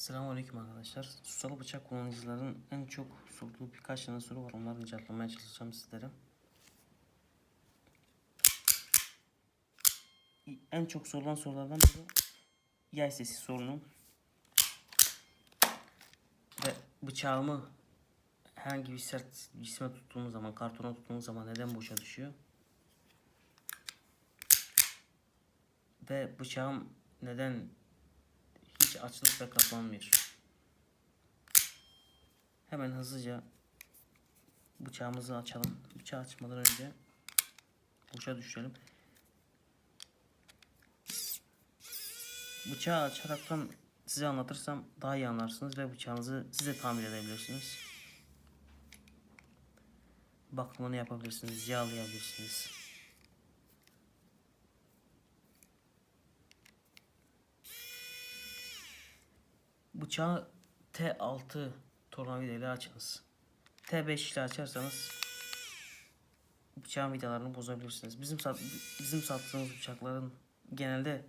Selamünaleyküm arkadaşlar. Susalı bıçak kullanıcıların en çok sorduğu birkaç tane soru var. Onları cevaplamaya çalışacağım sizlere. En çok sorulan sorulardan biri yay sesi sorunu. Ve bıçağımı herhangi bir sert cisme tuttuğum zaman, kartona tuttuğum zaman neden boşa düşüyor? Ve bıçağım neden hiç açılıp ve kapanmıyor. Hemen hızlıca bıçağımızı açalım. Bıçağı açmadan önce boşa düşürelim. Bıçağı açaraktan size anlatırsam daha iyi anlarsınız ve bıçağınızı size tamir edebilirsiniz. Bakımını yapabilirsiniz, yağlayabilirsiniz. Bıçağı T6 tornavida ile açınız. T5 ile açarsanız bıçağın vidalarını bozabilirsiniz. Bizim sat, bizim sattığımız bıçakların genelde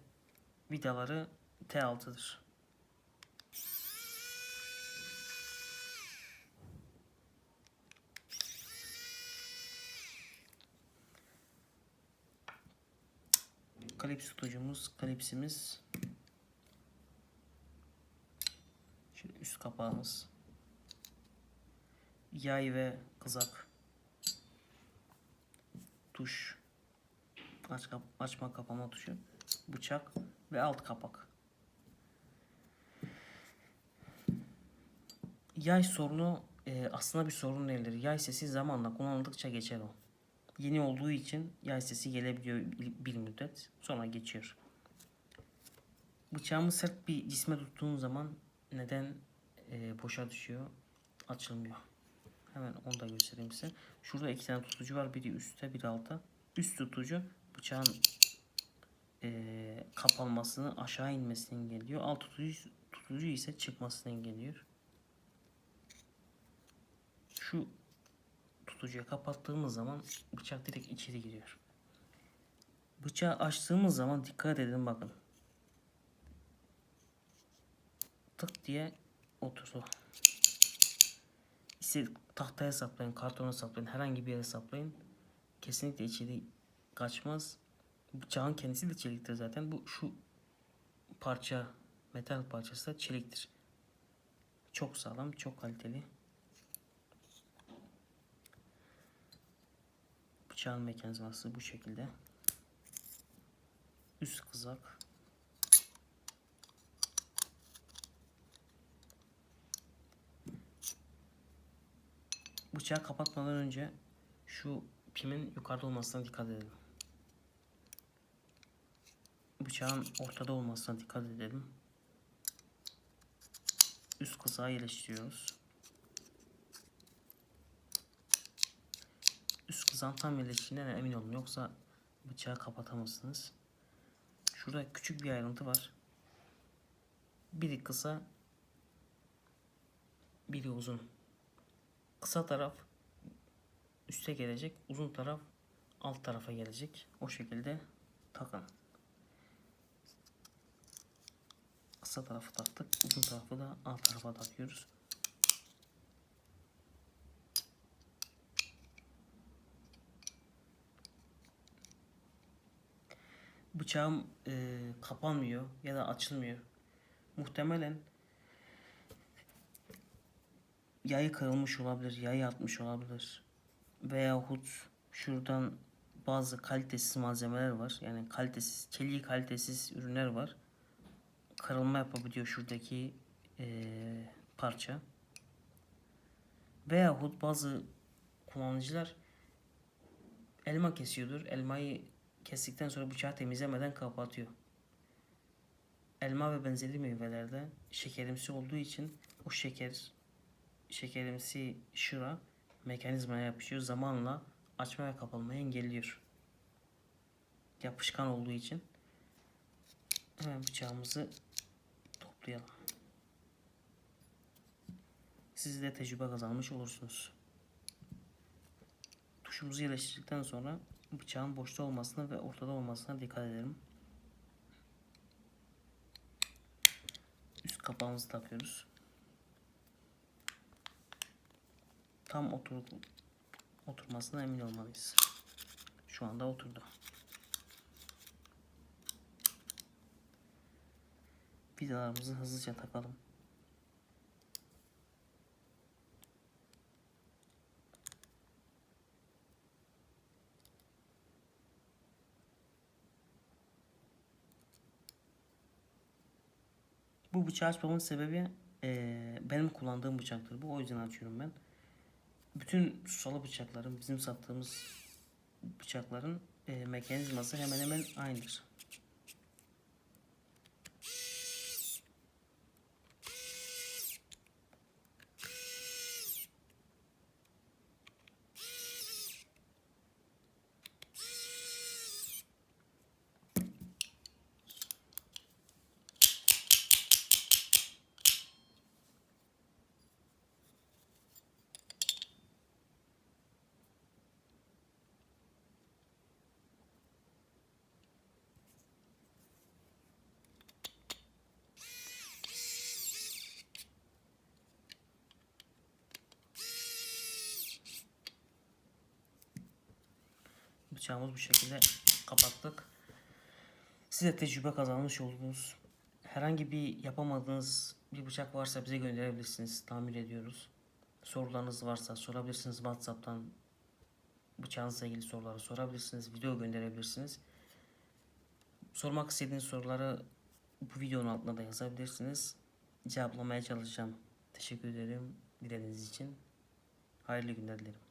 vidaları T6'dır. Kalips tutucumuz, kalipsimiz Şöyle üst kapağımız. Yay ve kızak. Tuş. Aç, kap açma kapama tuşu. Bıçak ve alt kapak. Yay sorunu e, aslında bir sorun değildir. Yay sesi zamanla kullanıldıkça geçer o. Yeni olduğu için yay sesi gelebiliyor bir müddet. Sonra geçiyor. Bıçağımı sert bir cisme tuttuğum zaman neden e, boşa düşüyor? Açılmıyor. Hemen onu da göstereyim size. Şurada iki tane tutucu var. Biri üstte, biri altta. Üst tutucu bıçağın e, kapanmasını, aşağı inmesini engelliyor. Alt tutucu, tutucu ise çıkmasını engelliyor. Şu tutucuya kapattığımız zaman bıçak direkt içeri giriyor. Bıçağı açtığımız zaman dikkat edin bakın. Tık diye oturdu. İşte tahtaya saplayın, kartona saplayın, herhangi bir yere saplayın. Kesinlikle içeri kaçmaz. Bıçağın kendisi de çeliktir zaten. Bu şu parça, metal parçası da çeliktir. Çok sağlam, çok kaliteli. Bıçağın mekanizması bu şekilde. Üst kızak. Bıçağı kapatmadan önce şu pimin yukarıda olmasına dikkat edelim. Bıçağın ortada olmasına dikkat edelim. Üst kızağı yerleştiriyoruz. Üst kızağın tam yerleştiğinden emin olun. Yoksa bıçağı kapatamazsınız. Şurada küçük bir ayrıntı var. Biri kısa, biri uzun. Kısa taraf üste gelecek, uzun taraf alt tarafa gelecek. O şekilde takın. Kısa tarafı taktık, uzun tarafı da alt tarafa takıyoruz. Bıçağım e, kapanmıyor ya da açılmıyor. Muhtemelen yayı kırılmış olabilir, yayı atmış olabilir. Veyahut şuradan bazı kalitesiz malzemeler var. Yani kalitesiz, çeliği kalitesiz ürünler var. Kırılma yapabiliyor şuradaki eee, parça. Veyahut bazı kullanıcılar elma kesiyordur. Elmayı kestikten sonra bıçağı temizlemeden kapatıyor. Elma ve benzeri meyvelerde şekerimsi olduğu için o şeker şekerimsi şura mekanizmaya yapışıyor. Zamanla açma ve kapanmayı engelliyor. Yapışkan olduğu için. Hemen bıçağımızı toplayalım. Siz de tecrübe kazanmış olursunuz. Tuşumuzu yerleştirdikten sonra bıçağın boşta olmasına ve ortada olmasına dikkat edelim. Üst kapağımızı takıyoruz. Tam otur oturmasına emin olmalıyız. Şu anda oturdu. Vidalarımızı hızlıca takalım. Bu bıçağı açmamın sebebi eee, benim kullandığım bıçaktır. Bu o yüzden açıyorum ben. Bütün susalı bıçakların bizim sattığımız bıçakların eee, mekanizması hemen hemen aynıdır. Bıçağımız bu şekilde kapattık. Siz de tecrübe kazanmış oldunuz. Herhangi bir yapamadığınız bir bıçak varsa bize gönderebilirsiniz. Tamir ediyoruz. Sorularınız varsa sorabilirsiniz WhatsApp'tan. Bıçağınızla ilgili soruları sorabilirsiniz. Video gönderebilirsiniz. Sormak istediğiniz soruları bu videonun altına da yazabilirsiniz. Cevaplamaya çalışacağım. Teşekkür ederim dinlediğiniz için. Hayırlı günler dilerim.